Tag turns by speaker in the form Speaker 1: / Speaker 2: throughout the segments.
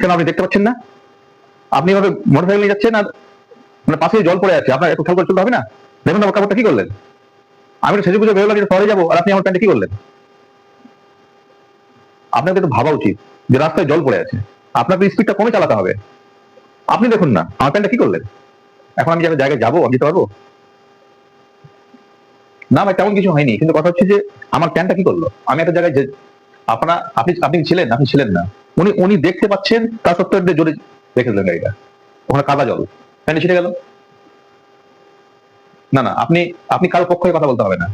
Speaker 1: কেন আপনি দেখতে পাচ্ছেন না? আপনি এভাবে মোটরসাইকেল নিয়ে যাচ্ছেন আর মানে পাশে জল পড়ে আছে আপনার একটু খেয়াল করে চলতে হবে না? দেখুন আমার কাপড়টা কি করলেন? আমি তো সেজে পুজো বেরোলাম যে শহরে যাব, আর আপনি আমার প্যান্টে কি করলেন? আপনাকে তো ভাবা উচিত যে রাস্তায় জল পড়ে আছে। আপনাকে স্পিডটা কমে চালাতে হবে। আপনি দেখুন না, আমার প্যান্টটা কি করলেন? এখন আমি যারা জায়গায় যাব, আমি যেতে পারব? না, ভাই, তেমন কিছু হয়নি, কিন্তু কথা হচ্ছে যে আমার প্যান্টটা কি করল? আমি একটা জায়গায় আপনারা আপনি আপনি ছিলেন আপনি ছিলেন না। উনি উনি দেখতে পাচ্ছেন তা সত্ত্বেও একটু জোরে রেখে দিলেন গাড়িটা। ওখানে কাদা জল। প্যান্টে ছিটে গেল। না না, আপনি আপনি কারও পক্ষে কথা বলতে হবে না।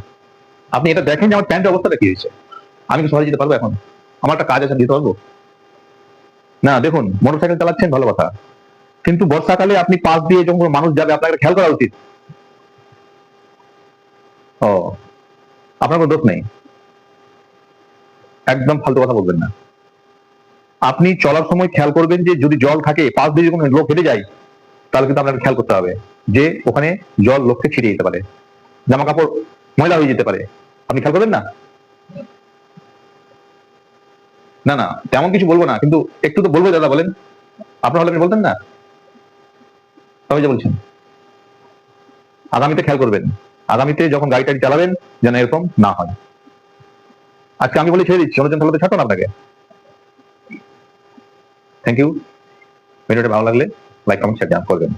Speaker 1: আপনি এটা দেখেন যে আমার প্যান্টের অবস্থাটা কি হয়েছে। আমি কি শহরে যেতে পারব এখন? আমার একটা কাজ আছে দিতে পারব? না, দেখুন মোটর সাইকেল চালাচ্ছেন, ভালো কথা। কিন্তু বর্ষাকালে আপনি পাশ দিয়ে যখন কোনো মানুষ যাবে, আপনাকে খেয়াল করা উচিত। ও, আপনার কোনো দোষ নেই। একদম ফালতু কথা বলবেন না। আপনি চলার সময় খেয়াল করবেন যে যদি জল থাকে, পাশ দিয়ে কোনো লোক হেঁটে যায়, তাহলে কিন্তু আপনাকে খেয়াল করতে হবে যে ওখানে জল লোককে ছিটিয়ে যেতে পারে জামা কাপড় ময়লা হয়ে যেতে পারে। আপনি খেয়াল করবেন না? না না, তেমন কিছু বলব না, কিন্তু একটু তো বলব দাদা, বলেন। আপনার হলে আপনি বলতেন না? তবে যে বলছেন। আগামীতে খেয়াল করবেন। আগামীতে যখন গাড়ি টাড়ি চালাবেন, যেন এরকম না হয়। আজকে আমি বলি ছেড়ে দিচ্ছি অনুজন তাহলে ছাড়তো না আপনাকে। থ্যাংক ইউ ভিডিওটা ভালো লাগলে লাইক কমেন্ট শেয়ার করবেন।